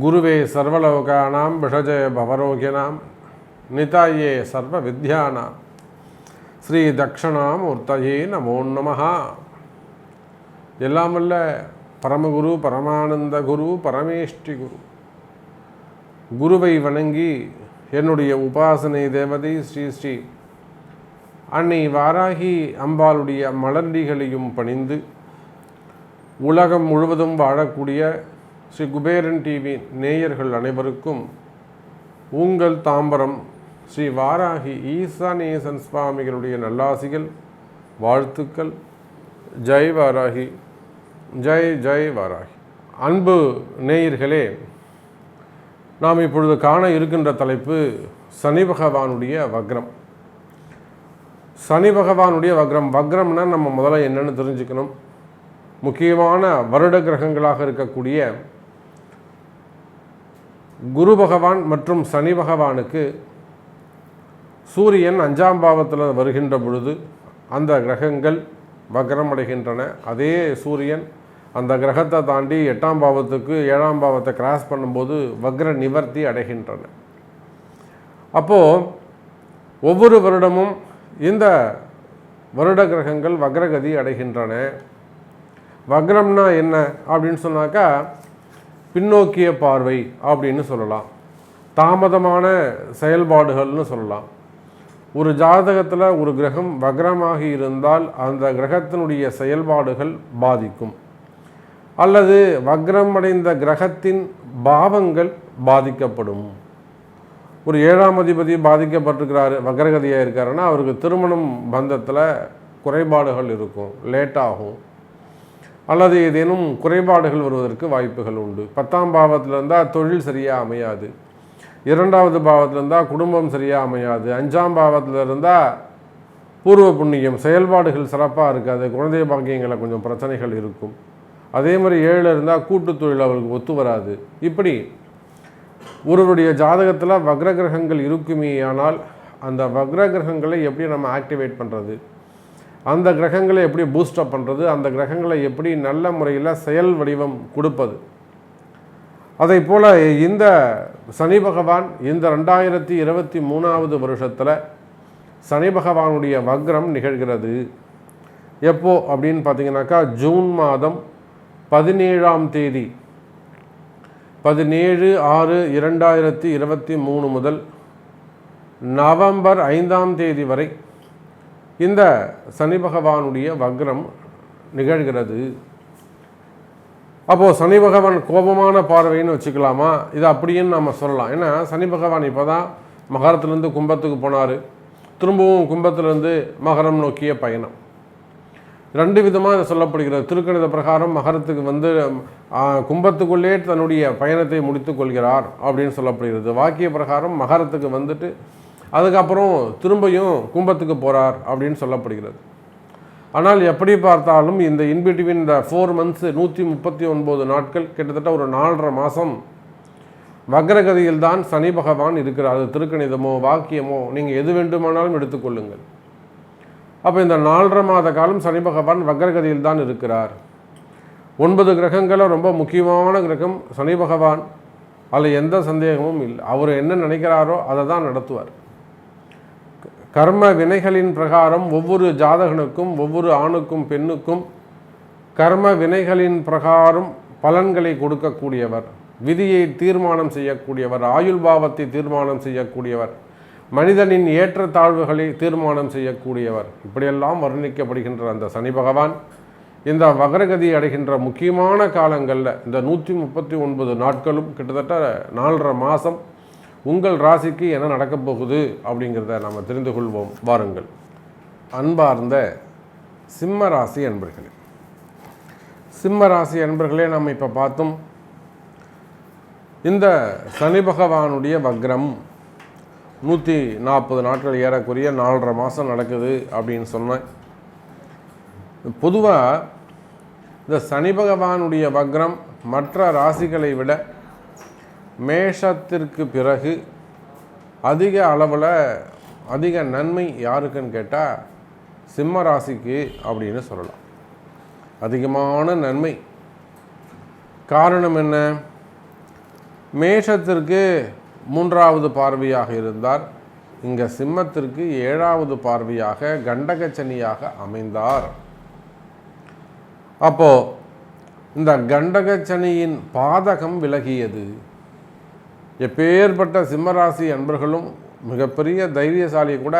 குருவே சர்வலோகானாம் விஷஜய பவரோகிணாம் நிதாயே சர்வ வித்யானாம் ஸ்ரீ தக்ஷணாம் உர்த்தயே நமோ நமஹா எல்லாம் வல்ல பரமகுரு பரமானந்த குரு பரமேஷ்டி குரு குருவை வணங்கி என்னுடைய உபாசனை தேவதை ஸ்ரீ ஸ்ரீ அன்னை வாராகி அம்பாளுடைய மலர்டிகளையும் பணிந்து உலகம் முழுவதும் வாழக்கூடிய ஸ்ரீ குபேரன் டிவி நேயர்கள் அனைவருக்கும் உங்கள் தாம்பரம் ஸ்ரீ வாராகி ஈசானேசன் சுவாமிகளுடைய நல்லாசிகள் வாழ்த்துக்கள். ஜெய் வாராகி ஜெய் ஜெய் வாராகி. அன்பு நேயர்களே நாம் இப்பொழுது காண இருக்கின்ற தலைப்பு சனி பகவானுடைய வக்ரம். சனி பகவானுடைய வக்ரம். வக்ரம்னா நம்ம முதல்ல என்னென்னு தெரிஞ்சுக்கணும். முக்கியமான வருட கிரகங்களாக இருக்கக்கூடிய குரு பகவான் மற்றும் சனி பகவானுக்கு சூரியன் அஞ்சாம் பாவத்தில் வருகின்ற பொழுது அந்த கிரகங்கள் வக்ரம் அடைகின்றன. அதே சூரியன் அந்த கிரகத்தை தாண்டி எட்டாம் பாவத்துக்கு ஏழாம் பாவத்தை கிராஸ் பண்ணும்போது வக்ர நிவர்த்தி அடைகின்றன. அப்போது ஒவ்வொரு வருடமும் இந்த வருட கிரகங்கள் வக்ரகதி அடைகின்றன. வக்ரம்னா என்ன அப்படின்னு சொன்னாக்கா பின்னோக்கிய பார்வை அப்படின்னு சொல்லலாம். தாமதமான செயல்பாடுகள்னு சொல்லலாம். ஒரு ஜாதகத்தில் ஒரு கிரகம் வக்ரமாகி இருந்தால் அந்த கிரகத்தினுடைய செயல்பாடுகள் பாதிக்கும். அல்லது வக்ரம் அடைந்த கிரகத்தின் பாவங்கள் பாதிக்கப்படும். ஒரு ஏழாம் அதிபதி பாதிக்கப்பட்டிருக்கிறாரு வக்ரகதியாக இருக்காருன்னா அவருக்கு திருமணம் பந்தத்தில் குறைபாடுகள் இருக்கும் லேட்டாகும் அல்லது ஏதேனும் குறைபாடுகள் வருவதற்கு வாய்ப்புகள் உண்டு. பத்தாம் பாவத்தில் இருந்தால் தொழில் சரியாக அமையாது. இரண்டாவது பாவத்தில் இருந்தால் குடும்பம் சரியாக அமையாது. அஞ்சாம் பாவத்தில் இருந்தால் பூர்வ புண்ணியம் செயல்பாடுகள் சிறப்பாக இருக்காது. குழந்தை பாக்கியங்களில் கொஞ்சம் பிரச்சனைகள் இருக்கும். அதே மாதிரி ஏழில் இருந்தால் கூட்டு தொழில் அவருக்கு ஒத்து வராது. இப்படி ஒருவருடைய ஜாதகத்தில் வக்ர கிரகங்கள் இருக்குமே ஆனால் அந்த வக்ர கிரகங்களை எப்படி நம்ம ஆக்டிவேட் பண்ணுறது அந்த கிரகங்களை எப்படி பூஸ்டப் பண்ணுறது அந்த கிரகங்களை எப்படி நல்ல முறையில் செயல் வடிவம் கொடுப்பது? அதை போல் இந்த சனி பகவான் இந்த ரெண்டாயிரத்தி இருபத்தி மூணாவது வருஷத்தில் சனி பகவானுடைய வக்ரம் நிகழ்கிறது. எப்போ? அப்படின்னு பார்த்தீங்கன்னாக்கா ஜூன் மாதம் பதினேழாம் தேதி பதினேழு ஆறு இரண்டாயிரத்தி இருபத்தி மூணு முதல் நவம்பர் ஐந்தாம் தேதி வரை இந்த சனி பகவானுடைய வக்ரம் நிகழ்கிறது. அப்போது சனி பகவான் கோபமான பார்வைன்னு வச்சுக்கலாமா? இது அப்படின்னு நம்ம சொல்லலாம். ஏன்னா சனி பகவான் இப்போ தான் மகரத்துலேருந்து கும்பத்துக்கு போனார். திரும்பவும் கும்பத்துலேருந்து மகரம் நோக்கிய பயணம். ரெண்டு விதமாக இது சொல்லப்படுகிறது. திருக்கணித பிரகாரம் மகரத்துக்கு வந்து கும்பத்துக்குள்ளே தன்னுடைய பயணத்தை முடித்து கொள்கிறார் அப்படின்னு சொல்லப்படுகிறது. வாக்கிய பிரகாரம் மகரத்துக்கு வந்துட்டு அதுக்கப்புறம் திரும்பியும் கும்பத்துக்கு போகிறார் அப்படின்னு சொல்லப்படுகிறது. ஆனால் எப்படி பார்த்தாலும் இந்த இன்பிட்வீன் இந்த ஃபோர் மந்த்ஸு நூற்றி முப்பத்தி ஒன்பது நாட்கள் கிட்டத்தட்ட ஒரு நாலரை மாதம் வக்ரகதியில் தான் சனி பகவான் இருக்கிறார். அது திருக்கணிதமோ வாக்கியமோ நீங்கள் எது வேண்டுமானாலும் எடுத்துக்கொள்ளுங்கள் அப்போ இந்த நாலரை மாத காலம் சனி பகவான் வக்ரகதியில் தான் இருக்கிறார். ஒன்பது கிரகங்களில் ரொம்ப முக்கியமான கிரகம் சனி பகவான். அதில் எந்த சந்தேகமும் இல்லை. அவர் என்ன நினைக்கிறாரோ அதை தான் நடத்துவார். கர்ம வினைகளின் பிரகாரம் ஒவ்வொரு ஜாதகனுக்கும் ஒவ்வொரு ஆணுக்கும் பெண்ணுக்கும் கர்ம வினைகளின் பிரகாரம் பலன்களை கொடுக்கக்கூடியவர். விதியை தீர்மானம் செய்யக்கூடியவர். ஆயுள் பாவத்தை தீர்மானம் செய்யக்கூடியவர். மனிதனின் ஏற்றத்தாழ்வுகளை தீர்மானம் செய்யக்கூடியவர். இப்படியெல்லாம் வர்ணிக்கப்படுகின்ற அந்த சனி பகவான் இந்த வகரகதி அடைகின்ற முக்கியமான காலங்களில் இந்த நூற்றி முப்பத்தி ஒன்பது நாட்களும் கிட்டத்தட்ட நாலரை மாதம் உங்கள் ராசிக்கு என்ன நடக்கப் போகுது அப்படிங்கிறத நாம் தெரிந்து கொள்வோம். வாருங்கள். அன்பார்ந்த சிம்ம ராசி அன்பர்களே சிம்ம ராசி அன்பர்களே நம்ம இப்போ பார்த்தோம் இந்த சனி பகவானுடைய வக்ரம் நூற்றி நாற்பது நாட்கள் ஏறக்குறைய நாலரை மாதம் நடக்குது அப்படின்னு சொன்னேன். பொதுவாக இந்த சனி பகவானுடைய வக்ரம் மற்ற ராசிகளை விட மேஷத்திற்கு பிறகு அதிக அளவில் அதிக நன்மை யாருக்குன்னு கேட்டால் சிம்ம ராசிக்கு அப்படின்னு சொல்லலாம். அதிகமான நன்மை. காரணம் என்ன? மேஷத்திற்கு மூன்றாவது பார்வையாக இருந்தார். இங்கே சிம்மத்திற்கு ஏழாவது பார்வையாக கண்டகச்சனியாக அமைந்தார். அப்போ இந்த கண்டகச்சனியின் பாதகம் விலகியது. எப்பேற்பட்ட சிம்மராசி அன்பர்களும் மிகப்பெரிய தைரியசாலி கூட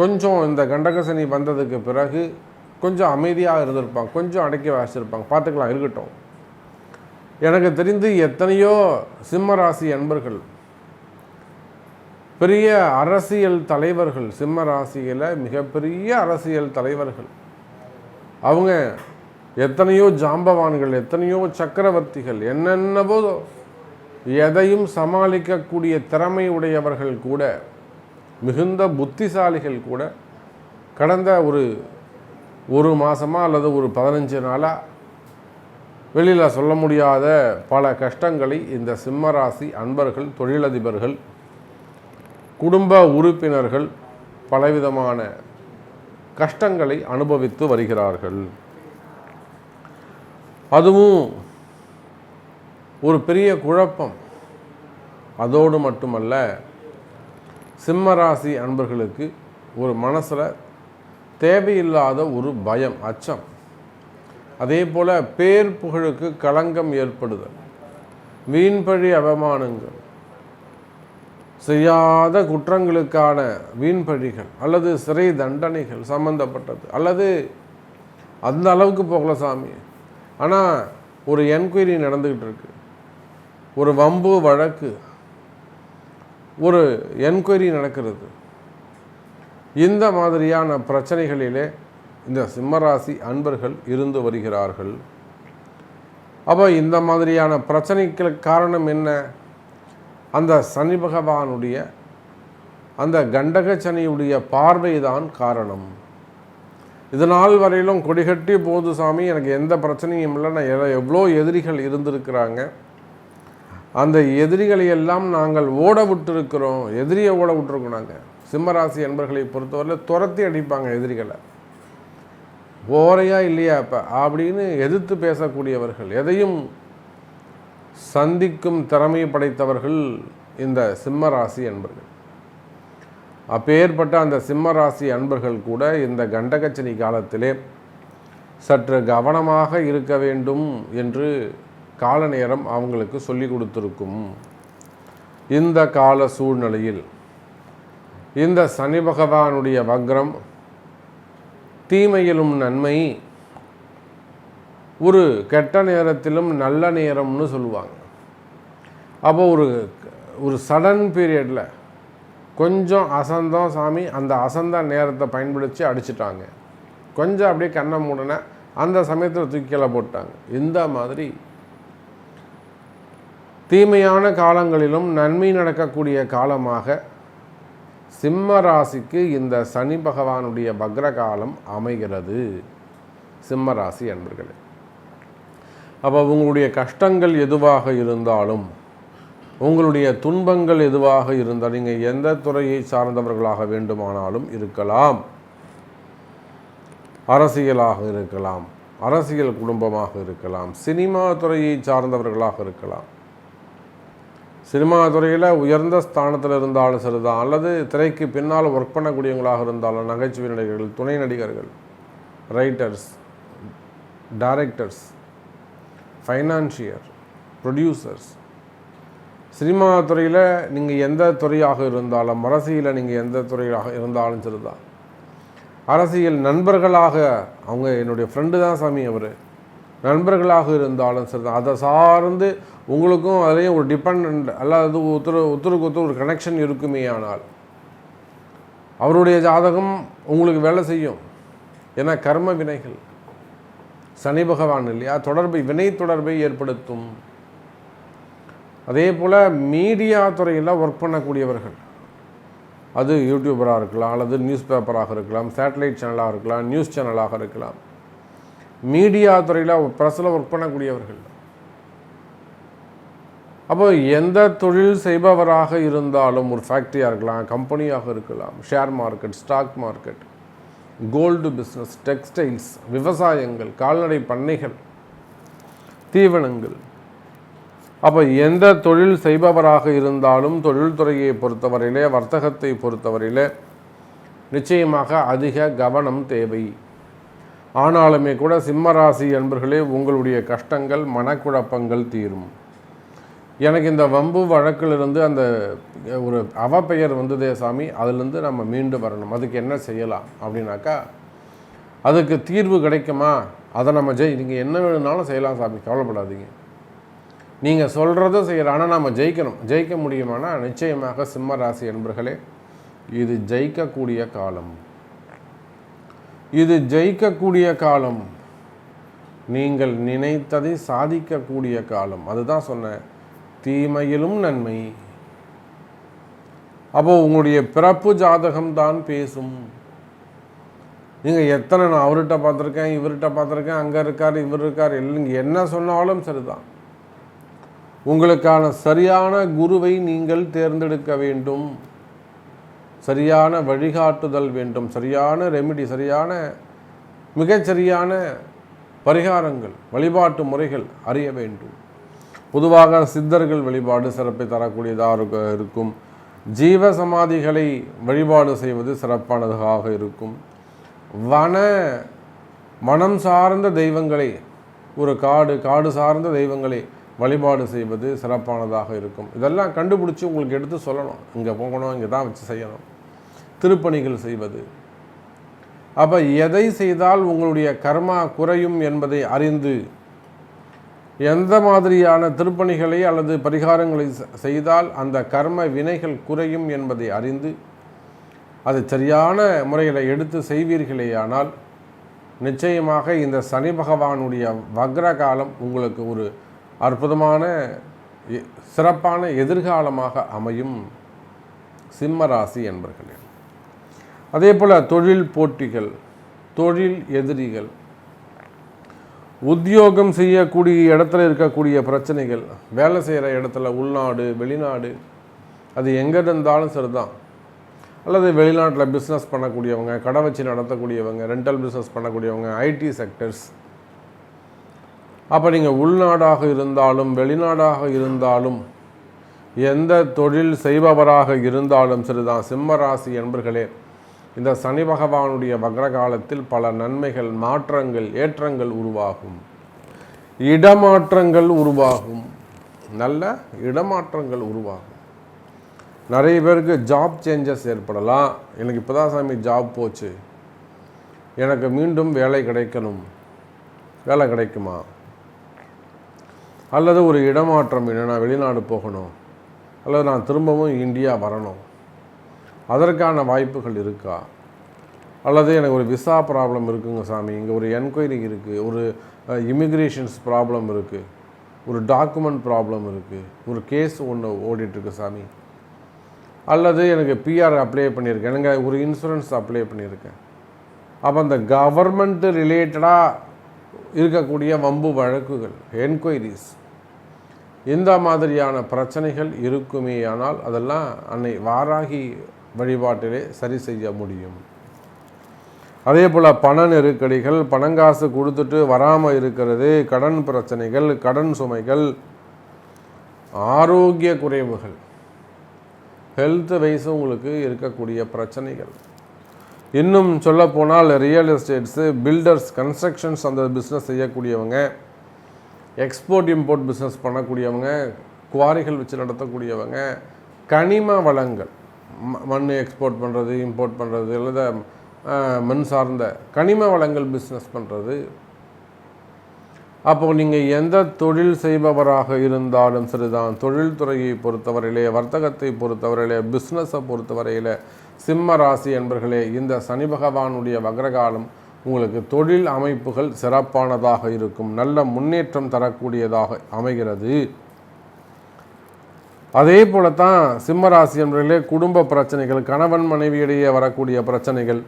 கொஞ்சம் இந்த கண்டகசனி வந்ததுக்கு பிறகு கொஞ்சம் அமைதியாக இருந்திருப்பாங்க கொஞ்சம் அடக்கி வாசிச்சிருப்பாங்க. பார்த்துக்கலாம் இருக்கட்டும். எனக்கு தெரிந்து எத்தனையோ சிம்ம ராசி அன்பர்கள் பெரிய அரசியல் தலைவர்கள் சிம்ம ராசியில் மிகப்பெரிய அரசியல் தலைவர்கள். அவங்க எத்தனையோ ஜாம்பவான்கள் எத்தனையோ சக்கரவர்த்திகள் என்னென்னவோ எதையும் சமாளிக்கக்கூடிய திறமை உடையவர்கள் கூட மிகுந்த புத்திசாலிகள் கூட கடந்த ஒரு ஒரு மாதமாக அல்லது ஒரு பதினஞ்சு நாளாக வெளியில் சொல்ல முடியாத பல கஷ்டங்களை இந்த சிம்மராசி அன்பர்கள் தொழிலதிபர்கள் குடும்ப உறுப்பினர்கள் பலவிதமான கஷ்டங்களை அனுபவித்து வருகிறார்கள். அதுவும் ஒரு பெரிய குழப்பம். அதோடு மட்டுமல்ல சிம்மராசி அன்பர்களுக்கு ஒரு மனசில் தேவையில்லாத ஒரு பயம் அச்சம். அதே போல் பேர் புகழுக்கு களங்கம் ஏற்படுதல் வீண்பழி அவமானங்கள் செய்யாத குற்றங்களுக்கான வீண்பழிகள் அல்லது சிறை தண்டனைகள் சம்பந்தப்பட்டது அல்லது அந்த அளவுக்கு போகல சாமி. ஆனால் ஒரு என்கொயரி நடந்துக்கிட்டு இருக்கு. ஒரு வம்பு வழக்கு ஒரு என்கொயரி நடக்கிறது. இந்த மாதிரியான பிரச்சனைகளிலே இந்த சிம்மராசி அன்பர்கள் இருந்து வருகிறார்கள். அப்போ இந்த மாதிரியான பிரச்சனைகளுக்கு காரணம் என்ன? அந்த சனி பகவானுடைய அந்த கண்டக சனியுடைய பார்வைதான் காரணம். இது நாள் வரையிலும் கொடிகட்டி போது சாமி எனக்கு எந்த பிரச்சனையும் இல்லை. நான் எவ்வளோ- எவ்வளோ எதிரிகள் இருந்திருக்கிறாங்க. அந்த எதிரிகளை எல்லாம் நாங்கள் ஓட விட்டுருக்கிறோம். எதிரியை ஓட விட்டுருக்கோம் நாங்கள் சிம்மராசி என்பர்களை பொறுத்தவரையில் துரத்தி அடிப்பாங்க எதிரிகளை. ஓரையா இல்லையா? அப்போ அப்படின்னு எதிர்த்து பேசக்கூடியவர்கள் எதையும் சந்திக்கும் திறமை படைத்தவர்கள் இந்த சிம்மராசி அன்பர்கள். அப்பேற்பட்ட அந்த சிம்மராசி அன்பர்கள் கூட இந்த கண்டகச்சனி காலத்திலே சற்று கவனமாக இருக்க வேண்டும் என்று கால நேரம் அவங்களுக்கு சொல்லி கொடுத்துருக்கும். இந்த கால சூழ்நிலையில் இந்த சனி பகவானுடைய வக்ரம் தீமையிலும் நன்மை ஒரு கெட்ட நேரத்திலும் நல்ல நேரம்னு சொல்லுவாங்க. அப்போ ஒரு ஒரு சடன் பீரியடில் கொஞ்சம் அசந்தம் சாமி அந்த அசந்த நேரத்தை பயன்படுத்தி அடிச்சிட்டாங்க. கொஞ்சம் அப்படியே கண்ணை மூடன அந்த சமயத்தில் தூக்கில போட்டாங்க. இந்த மாதிரி தீமையான காலங்களிலும் நன்மை நடக்கக்கூடிய காலமாக சிம்ம ராசிக்கு இந்த சனி பகவானுடைய பக்ரகாலம் அமைகிறது. சிம்ம ராசி அன்பர்களே அப்போ உங்களுடைய கஷ்டங்கள் எதுவாக இருந்தாலும் உங்களுடைய துன்பங்கள் எதுவாக இருந்தால் நீங்கள் எந்த துறையை சார்ந்தவர்களாக வேண்டுமானாலும் இருக்கலாம். அரசியலாக இருக்கலாம் அரசியல் குடும்பமாக இருக்கலாம் சினிமா துறையை சார்ந்தவர்களாக இருக்கலாம். சினிமா துறையில் உயர்ந்த ஸ்தானத்தில் இருந்தாலும் சரிதான். அல்லது திரைக்கு பின்னால் ஒர்க் பண்ணக்கூடியவங்களாக இருந்தாலும் நகைச்சுவை நடிகர்கள் துணை நடிகர்கள் writers directors financier producers cinema துறையில் நீங்கள் எந்த துறையாக இருந்தாலும் அரசியலில் நீங்கள் எந்த துறையாக இருந்தாலும் சரிதான். அரசியல் நண்பர்களாக அவங்க என்னுடைய ஃப்ரெண்டு தான் சாமி அவர். நண்பர்களாக இருந்தாலும் சரிதான். அதை சார்ந்து உங்களுக்கும் அதுலேயும் ஒரு டிபெண்ட் அல்லாது ஒருத்தர் ஒருத்தருக்கு ஒருத்தர் ஒரு கனெக்ஷன் இருக்குமே ஆனால் அவருடைய ஜாதகம் உங்களுக்கு வேலை செய்யும். ஏன்னா கர்ம வினைகள். சனி பகவான் இல்லையா? தொடர்பை வினை தொடர்பை ஏற்படுத்தும். அதே போல் மீடியா துறையில் ஒர்க் பண்ணக்கூடியவர்கள். அது யூடியூபராக இருக்கலாம் அல்லது நியூஸ் பேப்பராக இருக்கலாம் சேட்டலைட் சேனலாக இருக்கலாம் நியூஸ் சேனலாக இருக்கலாம். மீடியா துறையில் ப்ரெஸ்ஸில் ஒர்க் பண்ணக்கூடியவர்கள். அப்போ எந்த தொழில் செய்பவராக இருந்தாலும் ஒரு ஃபேக்ட்ரியாக இருக்கலாம் கம்பெனியாக இருக்கலாம் share market stock market gold business textiles விவசாயங்கள் கால்நடை பண்ணைகள் தீவனங்கள். அப்போ எந்த தொழில் செய்பவராக இருந்தாலும் தொழில்துறையை பொறுத்தவரையிலே வர்த்தகத்தை பொறுத்தவரையிலே நிச்சயமாக அதிக கவனம் தேவை. ஆனாலுமே கூட சிம்மராசி என்பர்களே உங்களுடைய கஷ்டங்கள் மனக்குழப்பங்கள் தீரும். எனக்கு இந்த வம்பு வழக்கிலிருந்து அந்த ஒரு அவ பெயர் வந்ததே சாமி அதுலேருந்து நம்ம மீண்டு வரணும். அதுக்கு என்ன செய்யலாம் அப்படின்னாக்கா அதுக்கு தீர்வு கிடைக்குமா? அதை நம்ம ஜெய் நீங்கள் என்ன வேணும்னாலும் செய்யலாம் சாமி கவலைப்படாதீங்க. நீங்கள் சொல்கிறத செய்கிற ஆனால் நம்ம ஜெயிக்கணும். ஜெயிக்க முடியுமானா நிச்சயமாக சிம்ம ராசி என்பர்களே இது ஜெயிக்கக்கூடிய காலம். இது ஜெயிக்கக்கூடிய காலம். நீங்கள் நினைத்ததை சாதிக்கக்கூடிய காலம். அதுதான் சொன்னேன். தீமையிலும் நன்மை. அப்போ உங்களுடைய பிறப்பு ஜாதகம் தான் பேசும். நீங்கள் எத்தனை நான் அவர்கிட்ட பார்த்துருக்கேன் இவர்கிட்ட பார்த்துருக்கேன் அங்கே இருக்கார் இவர் இருக்கார் இல்லைங்க என்ன சொன்னாலும் சரிதான். உங்களுக்கான சரியான குருவை நீங்கள் தேர்ந்தெடுக்க வேண்டும். சரியான வழிகாட்டுதல் வேண்டும். சரியான ரெமிடி சரியான மிகச்சரியான பரிகாரங்கள் வழிபாட்டு முறைகள் அறிய வேண்டும். பொதுவாக சித்தர்கள் வழிபாடு சிறப்பை தரக்கூடியதாக இருக்கும். ஜீவ சமாதிகளை வழிபாடு செய்வது சிறப்பானதாக இருக்கும். வன மனம் சார்ந்த தெய்வங்களை ஒரு காடு காடு சார்ந்த தெய்வங்களை வழிபாடு செய்வது சிறப்பானதாக இருக்கும். இதெல்லாம் கண்டுபிடிச்சி உங்களுக்கு எடுத்து சொல்லணும். இங்கே போகணும் இங்கே தான் வச்சு செய்யணும். திருப்பணிகள் செய்வது. அப்போ எதை செய்தால் உங்களுடைய கர்மா குறையும் என்பதை அறிந்து எந்த மாதிரியான திருப்பணிகளை அல்லது பரிகாரங்களை செய்தால் அந்த கர்ம வினைகள் குறையும் என்பதை அறிந்து அதை சரியான முறையில் எடுத்து செய்வீர்களேயானால் நிச்சயமாக இந்த சனி பகவானுடைய வக்ர காலம் உங்களுக்கு ஒரு அற்புதமான சிறப்பான எதிர்காலமாக அமையும். சிம்ம ராசி என்பர்களே. அதே போல் தொழில் போட்டிகள் தொழில் எதிரிகள் உத்தியோகம் செய்யக்கூடிய இடத்துல இருக்கக்கூடிய பிரச்சனைகள் வேலை செய்கிற இடத்துல உள்நாடு வெளிநாடு அது எங்கே இருந்தாலும் சரிதான். அல்லது வெளிநாட்டில் பிஸ்னஸ் பண்ணக்கூடியவங்க கடை வச்சு நடத்தக்கூடியவங்க ரெண்டல் பிஸ்னஸ் பண்ணக்கூடியவங்க ஐடி செக்டர்ஸ் அப்போ நீங்கள் உள்நாடாக இருந்தாலும் வெளிநாடாக இருந்தாலும் எந்த தொழில் செய்பவராக இருந்தாலும் சரிதான். சிம்மராசி என்பர்களே இந்த சனி பகவானுடைய வக்ர காலத்தில் பல நன்மைகள் மாற்றங்கள் ஏற்றங்கள் உருவாகும். இடமாற்றங்கள் உருவாகும். நல்ல இடமாற்றங்கள் உருவாகும். நிறைய பேருக்கு ஜாப் சேஞ்சஸ் ஏற்படலாம். எனக்கு இப்போ தான் சாமி ஜாப் போச்சு. எனக்கு மீண்டும் வேலை கிடைக்கணும். வேலை கிடைக்குமா? அல்லது ஒரு இடமாற்றம் இல்லை நான் வெளிநாடு போகணும். அல்லது நான் திரும்பவும் இந்தியா வரணும். அதற்கான வாய்ப்புகள் இருக்கா? அல்லது எனக்கு ஒரு விசா ப்ராப்ளம் இருக்குங்க சாமி. இங்கே ஒரு என்கொயரி இருக்குது ஒரு இமிக்ரேஷன்ஸ் ப்ராப்ளம் இருக்குது ஒரு டாக்குமெண்ட் ப்ராப்ளம் இருக்குது ஒரு கேஸ் ஒன்று ஓடிட்டுருக்கு சாமி. அல்லது எனக்கு பிஆர் அப்ளை பண்ணியிருக்கேன். எனக்கு ஒரு இன்சூரன்ஸ் அப்ளை பண்ணியிருக்கேன். அப்போ அந்த கவர்மெண்ட்டு ரிலேட்டடாக இருக்கக்கூடிய வம்பு வழக்குகள் என்கொயரிஸ் இந்த மாதிரியான பிரச்சனைகள் இருக்குமே. ஆனால் அதெல்லாம் அன்னை வாராகி வழிபாட்டிலே சரி செய்ய முடியும். அதே போல் பண நெருக்கடிகள் பணங்காசு கொடுத்துட்டு வராமல் இருக்கிறது கடன் பிரச்சனைகள் கடன் சுமைகள் ஆரோக்கிய குறைவுகள். ஹெல்த் வைஸ் உங்களுக்கு இருக்கக்கூடிய பிரச்சனைகள். இன்னும் சொல்லப்போனால் ரியல் எஸ்டேட்ஸு பில்டர்ஸ் கன்ஸ்ட்ரக்ஷன்ஸ் அந்த பிஸ்னஸ் செய்யக்கூடியவங்க எக்ஸ்போர்ட் இம்போர்ட் பிஸ்னஸ் பண்ணக்கூடியவங்க குவாரிகள் வச்சு நடத்தக்கூடியவங்க கனிம வளங்கள். மண் எக்ஸ்போர்ட் பண்ணுறது இம்போர்ட் பண்ணுறது அல்லது மண் சார்ந்த கனிம வளங்கள் பிஸ்னஸ் பண்ணுறது அப்போது நீங்கள் எந்த தொழில் செய்பவராக இருந்தாலும் சரிதான். தொழில்துறையை பொறுத்தவரையிலே வர்த்தகத்தை பொறுத்தவரையிலே பிஸ்னஸை பொறுத்தவரையில் சிம்ம ராசி என்பர்களே இந்த சனி பகவானுடைய வக்ரகாலம் உங்களுக்கு தொழில் அமைப்புகள் சிறப்பானதாக இருக்கும். நல்ல முன்னேற்றம் தரக்கூடியதாக அமைகிறது. அதே போல தான் சிம்மராசி என்பர்களே குடும்ப பிரச்சனைகள் கணவன் மனைவியிடையே வரக்கூடிய பிரச்சனைகள்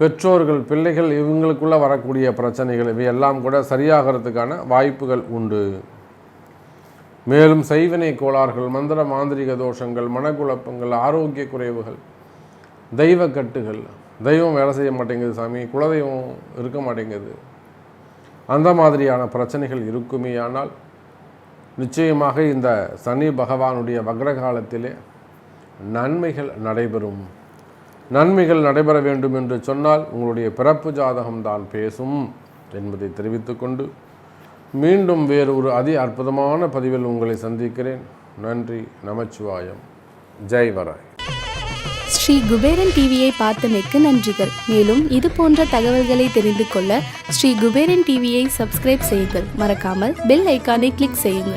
பெற்றோர்கள் பிள்ளைகள் இவங்களுக்குள்ளே வரக்கூடிய பிரச்சனைகள் இவை எல்லாம் கூட சரியாகிறதுக்கான வாய்ப்புகள் உண்டு. மேலும் செய்வினை கோளாறுகள் மந்திர மாந்திரிக தோஷங்கள் மனக்குழப்பங்கள் ஆரோக்கிய குறைவுகள் தெய்வ கட்டுகள் தெய்வம் வேலை செய்ய மாட்டேங்குது சாமி குலதெய்வம் இருக்க மாட்டேங்குது. அந்த மாதிரியான பிரச்சனைகள் இருக்குமே ஆனால் நிச்சயமாக இந்த சனி பகவானுடைய வக்ரகாலத்திலே நன்மைகள் நடைபெறும். நன்மைகள் நடைபெற வேண்டும் என்று சொன்னால் உங்களுடைய பிறப்பு ஜாதகம் தான் பேசும் என்பதை தெரிவித்துக்கொண்டு மீண்டும் வேறு ஒரு அதி அற்புதமான பதிவில் உங்களை சந்திக்கிறேன். நன்றி நமச்சிவாயம். ஜெய் வராய். ஸ்ரீ குபேரன் டிவியை பார்த்தமைக்கு நன்றிகள். மேலும் இது போன்ற தகவல்களை தெரிந்து கொள்ள ஸ்ரீ குபேரன் டிவியை சப்ஸ்கிரைப் செய்யுங்கள். மறக்காமல் பெல் ஐக்கானை கிளிக் செய்யுங்கள்.